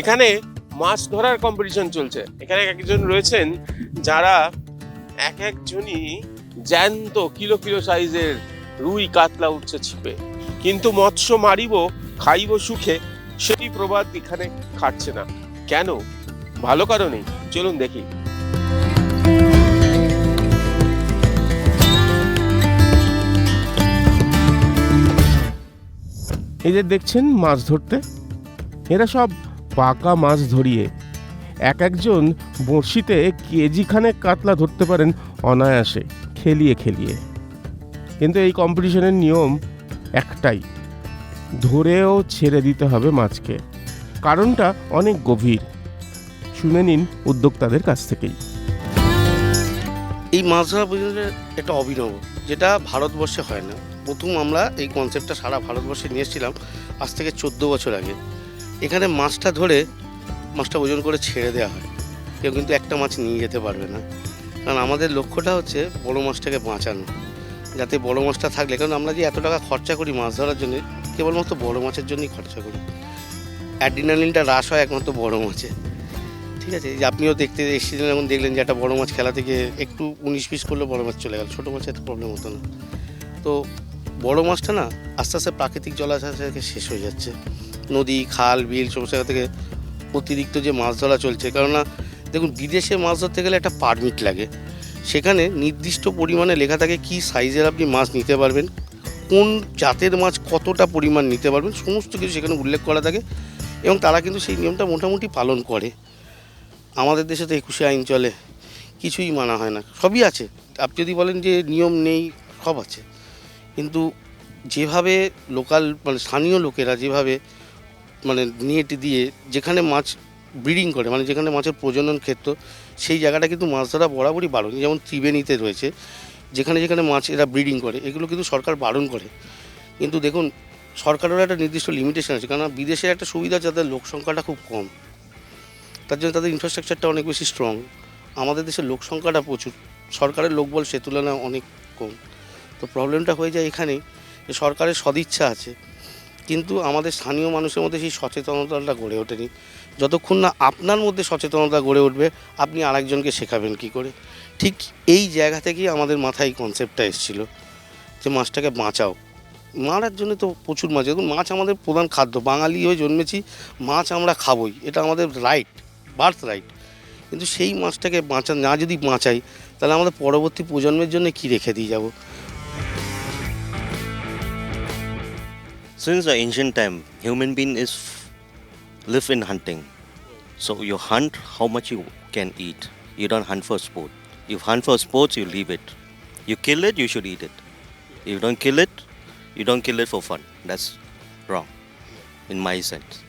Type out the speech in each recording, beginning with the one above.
এখানে মাছ ধরার কম্পিটিশন চলছে। এখানে একজন রয়েছেন যারা এক একজনই জ্যান্ত কিলো কিলো সাইজের রুই কাতলা উঠছে ছিপে। কিন্তু মৎস্য মারিব, খাইব সুখে সেটি প্রবাদ এখানে খাটছে না। কেন? ভালো কারণে চলুন দেখি। এদের দেখছেন মাছ ধরতে? এরা সব পাকা মাছ ধরিয়ে এক একজন বড়শিতে কেজিখানে কাতলা ধরতে পারেন অনায়াসে, খেলিয়ে খেলিয়ে। কিন্তু এই কম্পিটিশনের নিয়ম একটাই, ধরেও ছেড়ে দিতে হবে মাছকে। কারণটা অনেক গভীর। শুনে নিন উদ্যোক্তাদের কাছ থেকেই। এই মাছ ধরা একটা অভিনব, যেটা ভারতবর্ষে হয় না। প্রথম আমরা এই কনসেপ্টটা সারা ভারতবর্ষে নিয়ে এসেছিলাম আজ থেকে চোদ্দ বছর আগে। এখানে মাছটা ধরে মাছটা ওজন করে ছেড়ে দেওয়া হয়। কেউ কিন্তু একটা মাছ নিয়ে যেতে পারবে না। কারণ আমাদের লক্ষ্যটা হচ্ছে বড় মাছটাকে বাঁচানো। যাতে বড় মাছটা থাকলে, কারণ আমরা যে এত টাকা খরচা করি মাছ ধরার জন্য, কেবলমাত্র বড় মাছের জন্যই খরচা করি। অ্যাড্রিনালিনটা হ্রাস হয় একমাত্র বড় মাছে। ঠিক আছে? যে আপনিও দেখতে এসেছিলেন, এখন দেখলেন যে একটা বড় মাছ খেলা থেকে একটু উনিশ পিস করলে বড় মাছ চলে গেল। ছোটো মাছের এত প্রবলেম হতো না। তো বড় মাছটা না, আস্তে আস্তে প্রাকৃতিক জলাশয় থেকে শেষ হয়ে যাচ্ছে। নদী, খাল, বিল সমস্ত জায়গা থেকে অতিরিক্ত যে মাছ ধরা চলছে। কেননা দেখুন, বিদেশে মাছ ধরতে গেলে একটা পারমিট লাগে। সেখানে নির্দিষ্ট পরিমাণে লেখা থাকে কি সাইজের আপনি মাছ নিতে পারবেন, কোন জাতের মাছ কতটা পরিমাণ নিতে পারবেন, সমস্ত কিছু সেখানে উল্লেখ করা থাকে এবং তারা কিন্তু সেই নিয়মটা মোটামুটি পালন করে। আমাদের দেশে তো একুশে আইন চলে, কিছুই মানা হয় না, সবই আছে। আপনি যদি বলেন যে নিয়ম নেই, সব আছে। কিন্তু যেভাবে লোকাল মানে স্থানীয় লোকেরা যেভাবে মানে নেট দিয়ে যেখানে মাছ ব্রিডিং করে মানে যেখানে মাছের প্রজনন ক্ষেত্র, সেই জায়গাটা কিন্তু মাছ ধরা বরাবরই বারণ। যেমন ত্রিবেণীতে রয়েছে, যেখানে যেখানে মাছ এরা ব্রিডিং করে, এগুলো কিন্তু সরকার বারণ করে। কিন্তু দেখুন, সরকারেরও একটা নির্দিষ্ট লিমিটেশন আছে কারণ বিদেশের একটা সুবিধা তাদের লোক সংখ্যাটা খুব কম। তার জন্য তাদের ইনফ্রাস্ট্রাকচারটা অনেক বেশি স্ট্রং আমাদের দেশের লোক সংখ্যাটা প্রচুর, সরকারের লোকবল সে তুলনায় অনেক কম। তো প্রবলেমটা হয়ে যায় এখানে সরকারের সদিচ্ছা আছে। কিন্তু আমাদের স্থানীয় মানুষের মধ্যে সেই সচেতনতাটা গড়ে ওঠেনি। যতক্ষণ না আপনার মধ্যে সচেতনতা গড়ে উঠবে, আপনি আরেকজনকে শেখাবেন কি করে। ঠিক এই জায়গা থেকেই আমাদের মাথায় কনসেপ্টটা এসেছিল যে মাছটাকে বাঁচাও। মারার জন্য তো প্রচুর মাছ। দেখুন, মাছ আমাদের প্রধান খাদ্য। বাঙালি হয়ে জন্মেছি, মাছ আমরা খাবই। এটা আমাদের রাইট বার্থ রাইট কিন্তু সেই মাছটাকে বাঁচা না যদি বাঁচাই, তাহলে আমাদের পরবর্তী প্রজন্মের জন্য কি রেখে দিয়ে যাব? Since the ancient time, human being is live in hunting. So you hunt how much you can eat. You don't hunt for sport. You hunt for sports, you leave it. You kill it, you should eat it. If you don't kill it, you don't kill it for fun. That's wrong, in my sense.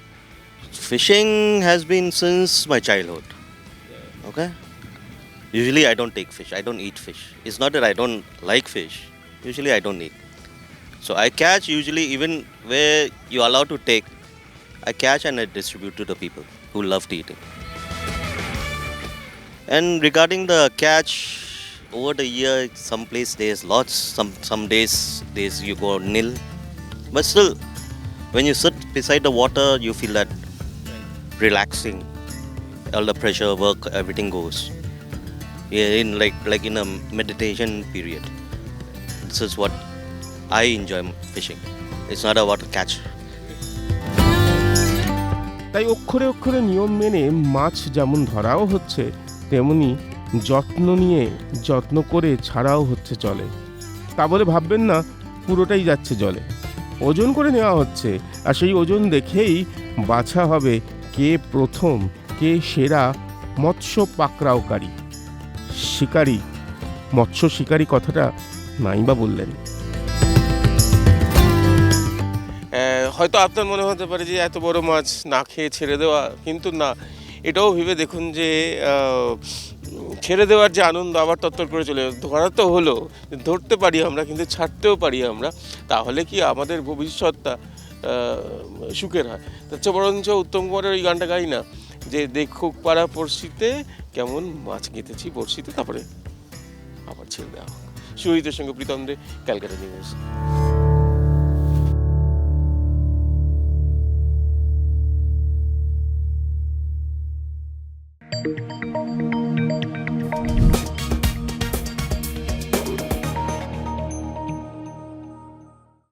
Fishing has been since my childhood. Okay. Usually I don't take fish. I don't eat fish. It's not that I don't like fish. Usually I don't eat. So I catch usually even where you're allowed to take, I catch and I distribute to the people who love to eat it. And regarding the catch, over the year, some place there's lots, some some days days you go nil. But still, when you sit beside the water, you feel that relaxing. All the pressure, work, everything goes. Yeah, in like like in a meditation period. This is what I enjoy fishing. It's not about catch. তাই অক্ষরে অক্ষরে নিয়ম মেনে মাছ যেমন ধরাও হচ্ছে, তেমনি যত্ন নিয়ে যত্ন করে ছাড়াও হচ্ছে চলে তা বলে ভাববেন না, পুরোটাই যাচ্ছে জলে ওজন করে নেওয়া হচ্ছে, আর সেই ওজন দেখেই বাছা হবে কে প্রথম, কে সেরা মৎস্য পাকড়াওকারী শিকারী, মৎস্য শিকারী কথাটা নাই বা বললেন হয়তো আপনার মনে হতে পারে যে এত বড় মাছ না খেয়ে ছেড়ে দেওয়া, কিন্তু না। এটাও ভেবে দেখুন যে ছেড়ে দেওয়ার যে আনন্দ আবার তত্তর করে চলে। ধরা তো হলো, ধরতে পারি আমরা, কিন্তু ছাড়তেও পারি আমরা, তাহলে কি আমাদের ভবিষ্যৎটা সুখের হয়? তার চেয়ে বরঞ্চ উত্তম কুমারের ওই গানটা গাই না, যে দেখুক পাড়া পড়শিতে কেমন মাছ গেঁথেছি বড়শিতে, তারপরে আবার ছেড়ে দেওয়া হোক। সুহিতের সঙ্গে Pritam De, Calcutta news.